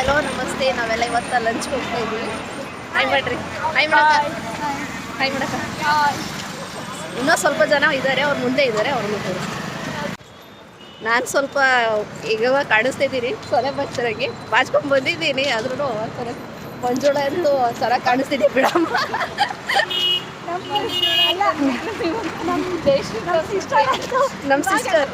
Hello ನಮಸ್ತೆ. ನಾವೆಲ್ಲ ಇವತ್ತ ಲಂಚ್ ಹೋಗ್ತಾ ಇದೀವಿ ಹಾಯ್ ಮಾಡ್ರಿ ಹಾಯ್ ಮಾಡಕ್ಕ ಹಾಯ್ ಮಾಡಕ್ಕ ಇನ್ನೂ ಸ್ವಲ್ಪ ಜನ ಇದ್ದಾರೆ. ಅವ್ರ ಮುಂದೆ ಇದ್ದಾರೆ ಅವ್ರ ಮುಂದೆ ನಾನು ಸ್ವಲ್ಪ ಈಗ ಕಾಣಿಸ್ತಾ ಇದ್ದೀನಿ. ಸೊಲೆ ಬಚ್ಚರಾಗಿ. ಬಾಚ್ಕೊಂಡ್ ಬಂದಿದ್ದೀನಿ. ಆದ್ರೂ ಒಂಥರ ಮಂಜುಳ ಅಂತೂ ಸರ ಕಾಣಿಸ್ತಿದ್ದೆ ಬಿಡಮ್ಮ. ನಮ್ಮ ಸಿಸ್ಟರ್.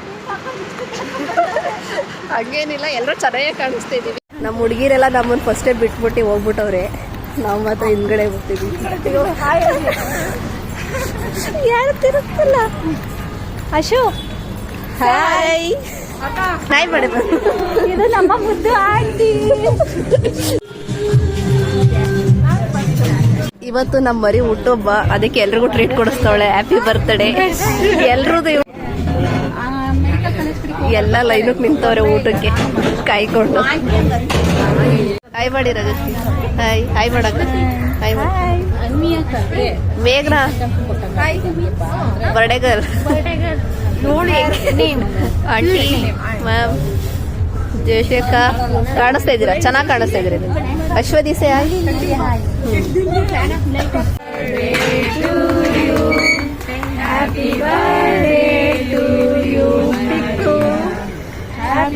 ಹಂಗೇನಿಲ್ಲ. ಎಲ್ಲರೂ ಚೆನ್ನಾಗೇ ಕಾಣಿಸ್ತಾ ಇದೀವಿ ನಮ್ಮ ಹುಡುಗಿರೆಲ್ಲ ನಮ್ಮನ್ನು ಫಸ್ಟೇ ಬಿಟ್ಬಿಟ್ಟು ಹೋಗ್ಬಿಟ್ಟವ್ರೆ. ನಾವು ಮಾತ್ರ ಹಿಂದ್ಗಡೆ ಹೋಗ್ತೀವಿ ಯಾರು ಅಶೋ. ಹಾಯ್ ಮಾಡಿ. ಇದು ನಮ್ಮ ಮುದ್ದು ಆಂಟಿ. ಇವತ್ತು ನಮ್ಮ ಮರಿ ಹುಟ್ಟೊಬ್ಬ ಅದಕ್ಕೆ ಎಲ್ರಿಗೂ ಟ್ರೀಟ್ ಕೊಡಿಸ್ತಾವಳೆ. ಹ್ಯಾಪಿ ಬರ್ತ್ಡೇ ಎಲ್ರದ್ದು ಎಲ್ಲ ಲೈನಕ್ಕೆ ನಿಂತವ್ರೆ ಊಟಕ್ಕೆ. ಕಾಯ್ಕೊಂಡು ಹಾಯ್ ಮಾಡಿ ರಜಸ್ವಿ ಹಾಯ್ ಹಾಯ್ ಮಾಡಕ್ಕ. ಹಾಯ್ ಮಾಡಿ. ಮೇಘನಾ? ಬರ್ಡೇ ಗರ್ಲ್ ನೋಡಿ ಆಂಟಿ ಮ್ಯಾಮ್ ಜಯಶೇಖ ಕಾಣಿಸ್ತಾ ಇದ್ದೀರಾ? ಚೆನ್ನಾಗಿ ಕಾಣಿಸ್ತಾ ಇದೀರಿ ಅಶ್ವದಿಸೆ ಆಗಿ ಕಟ್ಟಿ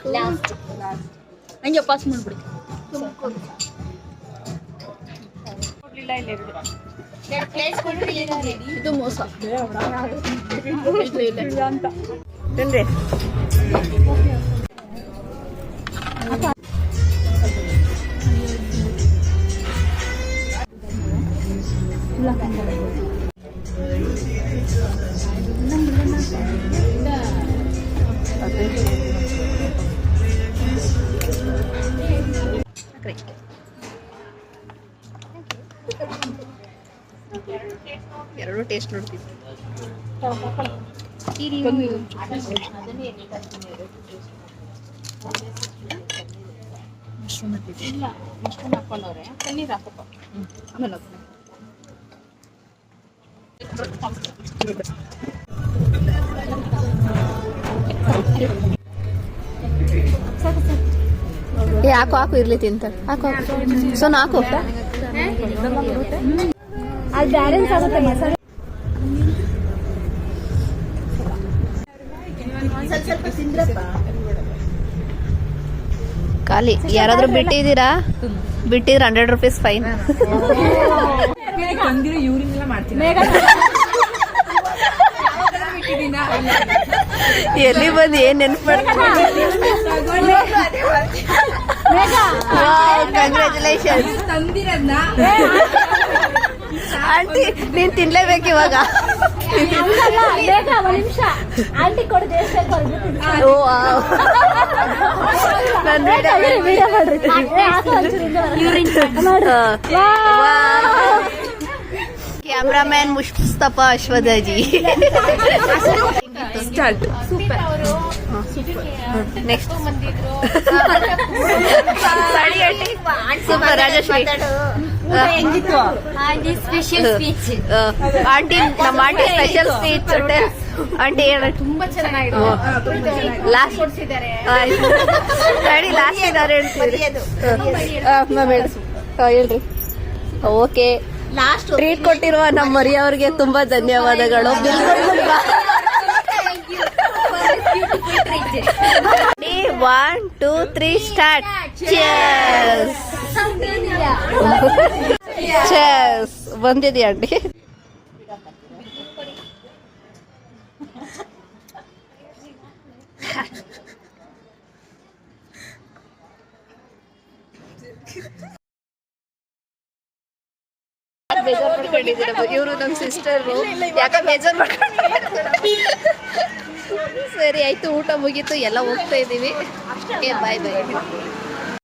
ಕಟ್ಟಿ ಏ ಕಟ್ಟು ಮಾಡಬಾ ನಿಂದ ಬರ್ಡೇ ಹಂಗೆ ಪಾಸ್ ಮಾಡ್ಬಿಡಿ ಇದು ಮೋಸ ತಿನ್ರಿ ಎರಡು ಟೇಸ್ಟ್ ನೋಡ್ತೀವಿ ಇಲ್ಲ ಮಶ್ರೂಮ್ ಹಾಕೊಂಡವ್ರೆ ಹಾಕಪ್ಪ ಆಮೇಲೆ ಹಾಕು ಹಾಕು ಇರ್ಲಿ ತಿಂತ. ಹಾಕು ಹಾಕು. ಸೋನು ಹಾಕು. ಅದು ಬ್ಯಾಲೆನ್ಸ್ ಆಗುತ್ತೆ ಮಸಾಲೆ. ಖಾಲಿ. ಯಾರಾದ್ರೂ ಬಿಟ್ಟಿದ್ದೀರಾ? ಬಿಟ್ಟಿದ್ರೆ ಹಂಡ್ರೆಡ್ ರುಪೀಸ್ ಫೈನ್ ಎಲ್ಲಿ ಬಂದು ಏನ್ ನೆನ್ಪು ಕಂಗ್ರ್ಯಾಚುಲೇಷನ್ ಆಂಟಿ ನೀನ್ ತಿನ್ಲೇಬೇಕು ಇವಾಗ. ಕ್ಯಾಮ್ರಾಮನ್ ಆಂಟಿ ಅಶ್ವಥಾಜಿ ಓ super cameraman Mustafa Ashwadaji start next Rajashree special speech aunty ನಮ್ಮ ಆಂಟಿ ಸ್ಪೆಷಲ್ ಸ್ಪೀಚ್ ಆಂಟಿ ಹೇಳ. ತುಂಬಾ ಚೆನ್ನಾಗಿದೆ. ಲಾಸ್ಟ್ ಸರಿ ಲಾಸ್ಟ್ ಇದಾರೆ ಹೇಳ್ರಿ. ಓಕೆ. ಲಾಸ್ಟ್ ಟ್ರೀಟ್ ಕೊಟ್ಟಿರುವ ನಮ್ಮ ಮರಿಯವ್ರಿಗೆ ತುಂಬಾ ಧನ್ಯವಾದಗಳು. One two three start chess chess ಬಂದಿದೆಯಾ ಆಂಟಿ ಇವರು ನಮ್ಮ ಸಿಸ್ಟರ್ ಯಾಕೆ ಮೇಜರ್ ಮಾಡ್ಕೊಂಡು ಸರಿ ಆಯಿತು ಊಟ ಮುಗೀತು ಎಲ್ಲ ಹೋಗ್ತಾ ಇದ್ದೀವಿ. ಏ ಬಾಯ್ ಬಾಯ್